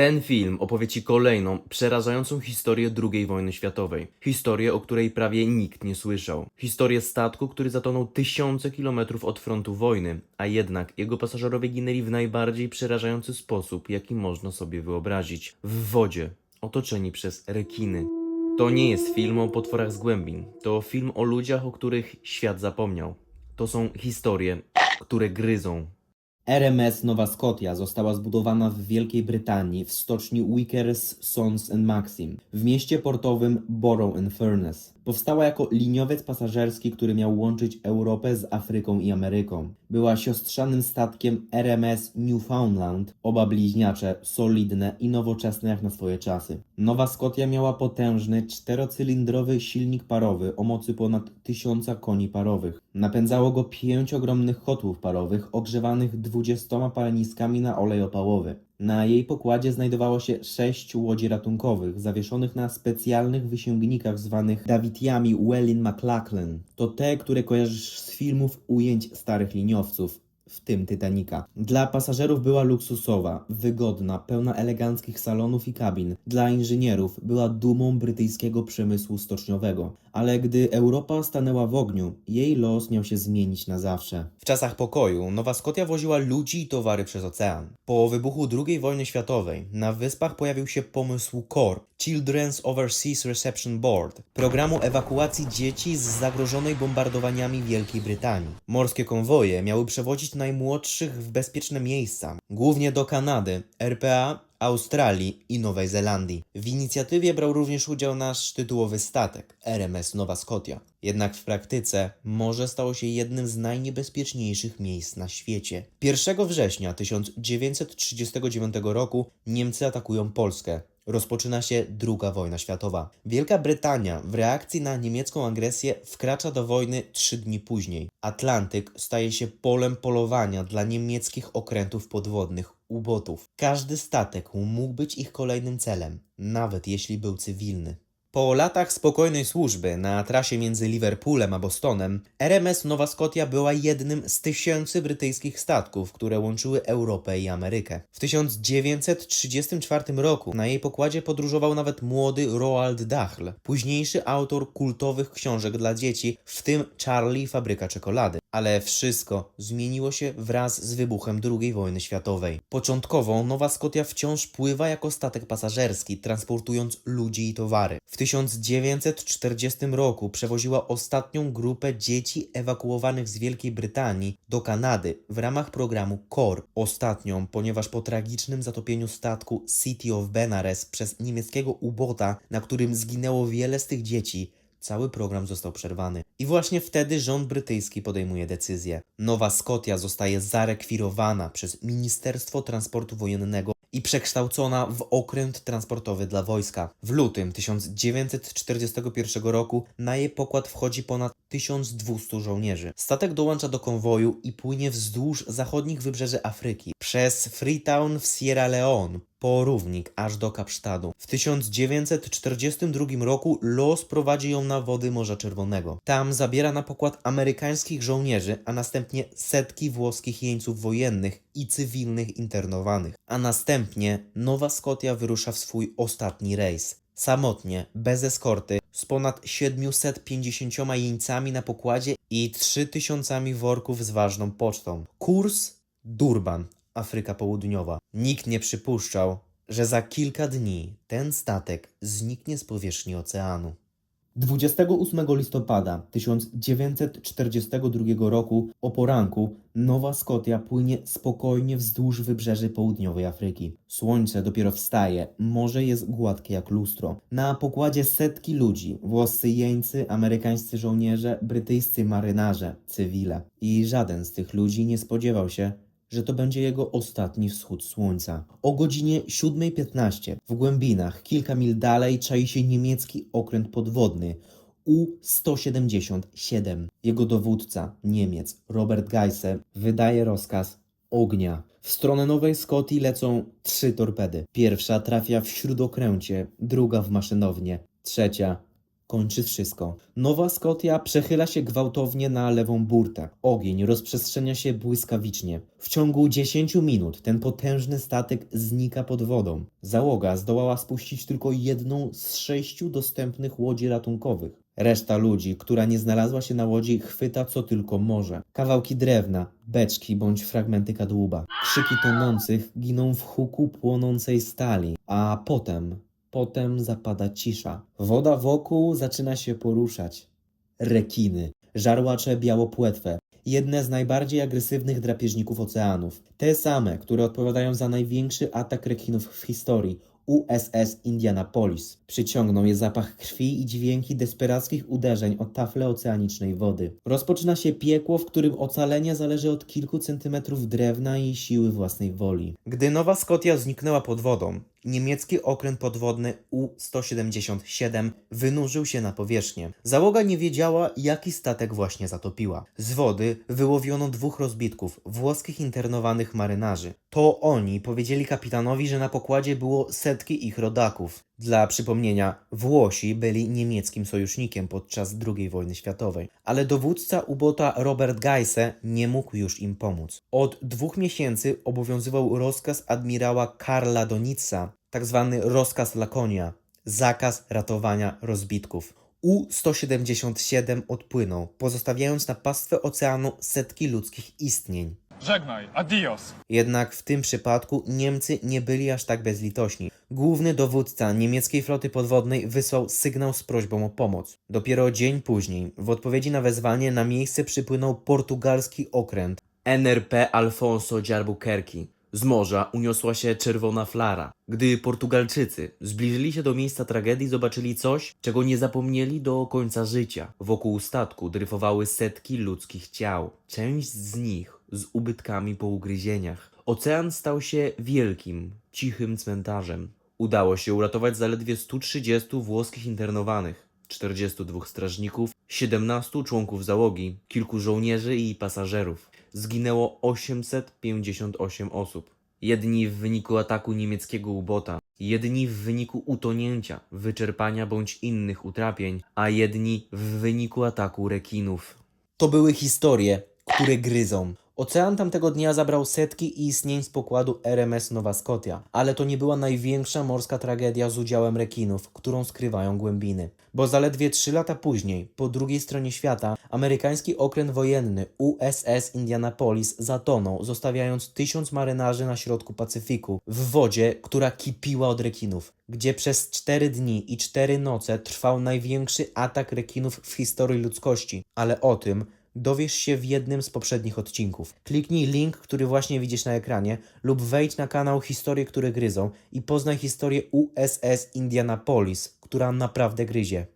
Ten film opowie Ci kolejną, przerażającą historię II wojny światowej. Historię, o której prawie nikt nie słyszał. Historię statku, który zatonął tysiące kilometrów od frontu wojny, a jednak jego pasażerowie ginęli w najbardziej przerażający sposób, jaki można sobie wyobrazić. W wodzie, otoczeni przez rekiny. To nie jest film o potworach z głębin. To film o ludziach, o których świat zapomniał. To są historie, które gryzą. RMS Nowa Scotia została zbudowana w Wielkiej Brytanii w stoczni Wickers, Sons and Maxim w mieście portowym Borough-in-Furness. Powstała jako liniowiec pasażerski, który miał łączyć Europę z Afryką i Ameryką. Była siostrzanym statkiem RMS Newfoundland, oba bliźniacze, solidne i nowoczesne jak na swoje czasy. Nowa Scotia miała potężny, czterocylindrowy silnik parowy o mocy ponad 1000 koni parowych. Napędzało go pięć ogromnych kotłów parowych ogrzewanych 20 paleniskami na olej opałowy. Na jej pokładzie znajdowało się sześć łodzi ratunkowych, zawieszonych na specjalnych wysięgnikach zwanych Davidiami Wellin McLachlan. To te, które kojarzysz z filmów ujęć starych liniowców, w tym Titanica. Dla pasażerów była luksusowa, wygodna, pełna eleganckich salonów i kabin. Dla inżynierów była dumą brytyjskiego przemysłu stoczniowego. Ale gdy Europa stanęła w ogniu, jej los miał się zmienić na zawsze. W czasach pokoju Nowa Skotia woziła ludzi i towary przez ocean. Po wybuchu II wojny światowej na wyspach pojawił się pomysł CORE, Children's Overseas Reception Board, programu ewakuacji dzieci z zagrożonej bombardowaniami Wielkiej Brytanii. Morskie konwoje miały przewozić najmłodszych w bezpieczne miejsca, głównie do Kanady, RPA, Australii i Nowej Zelandii. W inicjatywie brał również udział nasz tytułowy statek, RMS Nowa Scotia. Jednak w praktyce morze stało się jednym z najniebezpieczniejszych miejsc na świecie. 1 września 1939 roku Niemcy atakują Polskę. Rozpoczyna się II wojna światowa. Wielka Brytania w reakcji na niemiecką agresję wkracza do wojny trzy dni później. Atlantyk staje się polem polowania dla niemieckich okrętów podwodnych ubotów. Każdy statek mógł być ich kolejnym celem, nawet jeśli był cywilny. Po latach spokojnej służby na trasie między Liverpoolem a Bostonem, RMS Nowa Scotia była jednym z tysięcy brytyjskich statków, które łączyły Europę i Amerykę. W 1934 roku na jej pokładzie podróżował nawet młody Roald Dahl, późniejszy autor kultowych książek dla dzieci, w tym Charlie Fabryka Czekolady. Ale wszystko zmieniło się wraz z wybuchem II wojny światowej. Początkowo Nowa Scotia wciąż pływa jako statek pasażerski, transportując ludzi i towary. W 1940 roku przewoziła ostatnią grupę dzieci ewakuowanych z Wielkiej Brytanii do Kanady w ramach programu CORE. Ostatnią, ponieważ po tragicznym zatopieniu statku City of Benares przez niemieckiego ubota, na którym zginęło wiele z tych dzieci, cały program został przerwany. I właśnie wtedy rząd brytyjski podejmuje decyzję. Nowa Scotia zostaje zarekwirowana przez Ministerstwo Transportu Wojennego i przekształcona w okręt transportowy dla wojska. W lutym 1941 roku na jej pokład wchodzi ponad 1200 żołnierzy. Statek dołącza do konwoju i płynie wzdłuż zachodnich wybrzeży Afryki, przez Freetown w Sierra Leone, po równik aż do Kapsztadu. W 1942 roku los prowadzi ją na wody Morza Czerwonego. Tam zabiera na pokład amerykańskich żołnierzy, a następnie setki włoskich jeńców wojennych i cywilnych internowanych. A następnie Nowa Scotia wyrusza w swój ostatni rejs. Samotnie, bez eskorty, z ponad 750 jeńcami na pokładzie i 3000 worków z ważną pocztą. Kurs Durban, Afryka Południowa. Nikt nie przypuszczał, że za kilka dni ten statek zniknie z powierzchni oceanu. 28 listopada 1942 roku o poranku Nowa Scotia płynie spokojnie wzdłuż wybrzeży południowej Afryki. Słońce dopiero wstaje, morze jest gładkie jak lustro. Na pokładzie setki ludzi, włoscy jeńcy, amerykańscy żołnierze, brytyjscy marynarze, cywile. I żaden z tych ludzi nie spodziewał się, że to będzie jego ostatni wschód słońca. O godzinie 7.15 w głębinach, kilka mil dalej, czai się niemiecki okręt podwodny U-177. Jego dowódca, Niemiec Robert Geisse, wydaje rozkaz ognia. W stronę Nowej Skotii lecą trzy torpedy. Pierwsza trafia w śródokręcie, druga w maszynownię, trzecia kończy wszystko. Nowa Scotia przechyla się gwałtownie na lewą burtę. Ogień rozprzestrzenia się błyskawicznie. W ciągu 10 minut ten potężny statek znika pod wodą. Załoga zdołała spuścić tylko jedną z sześciu dostępnych łodzi ratunkowych. Reszta ludzi, która nie znalazła się na łodzi, chwyta co tylko może. Kawałki drewna, beczki bądź fragmenty kadłuba. Krzyki tonących giną w huku płonącej stali, a potem, potem zapada cisza. Woda wokół zaczyna się poruszać. Rekiny, żarłacze białopłetwe, jedne z najbardziej agresywnych drapieżników oceanów. Te same, które odpowiadają za największy atak rekinów w historii. USS Indianapolis. Przyciągnął je zapach krwi i dźwięki desperackich uderzeń o tafle oceanicznej wody. Rozpoczyna się piekło, w którym ocalenie zależy od kilku centymetrów drewna i siły własnej woli. Gdy Nowa Scotia zniknęła pod wodą, niemiecki okręt podwodny U-177 wynurzył się na powierzchnię. Załoga nie wiedziała, jaki statek właśnie zatopiła. Z wody wyłowiono dwóch rozbitków, włoskich internowanych marynarzy. To oni powiedzieli kapitanowi, że na pokładzie było setki ich rodaków. Dla przypomnienia, Włosi byli niemieckim sojusznikiem podczas II wojny światowej, ale dowódca ubota Robert Geise nie mógł już im pomóc. Od dwóch miesięcy obowiązywał rozkaz admirała Karla Donica, tzw. rozkaz Lakonia, zakaz ratowania rozbitków. U-177 odpłynął, pozostawiając na pastwę oceanu setki ludzkich istnień. Żegnaj, adios. Jednak w tym przypadku Niemcy nie byli aż tak bezlitośni. Główny dowódca niemieckiej floty podwodnej wysłał sygnał z prośbą o pomoc. Dopiero dzień później, w odpowiedzi na wezwanie, na miejsce przypłynął portugalski okręt. NRP Alfonso de Albuquerque. Z morza uniosła się czerwona flara. Gdy Portugalczycy zbliżyli się do miejsca tragedii, zobaczyli coś, czego nie zapomnieli do końca życia. Wokół statku dryfowały setki ludzkich ciał. Część z nich z ubytkami po ugryzieniach. Ocean stał się wielkim, cichym cmentarzem. Udało się uratować zaledwie 130 włoskich internowanych. 42 strażników, 17 członków załogi, kilku żołnierzy i pasażerów. Zginęło 858 osób. Jedni w wyniku ataku niemieckiego ubota, jedni w wyniku utonięcia, wyczerpania bądź innych utrapień, a jedni w wyniku ataku rekinów. To były historie, które gryzą. Ocean tamtego dnia zabrał setki istnień z pokładu RMS Nowa Scotia, ale to nie była największa morska tragedia z udziałem rekinów, którą skrywają głębiny. Bo zaledwie trzy lata później, po drugiej stronie świata, amerykański okręt wojenny USS Indianapolis zatonął, zostawiając tysiąc marynarzy na środku Pacyfiku, w wodzie, która kipiła od rekinów, gdzie przez cztery dni i cztery noce trwał największy atak rekinów w historii ludzkości. Ale o tym dowiesz się w jednym z poprzednich odcinków. Kliknij link, który właśnie widzisz na ekranie, lub wejdź na kanał Historie, które gryzą i poznaj historię USS Indianapolis, która naprawdę gryzie.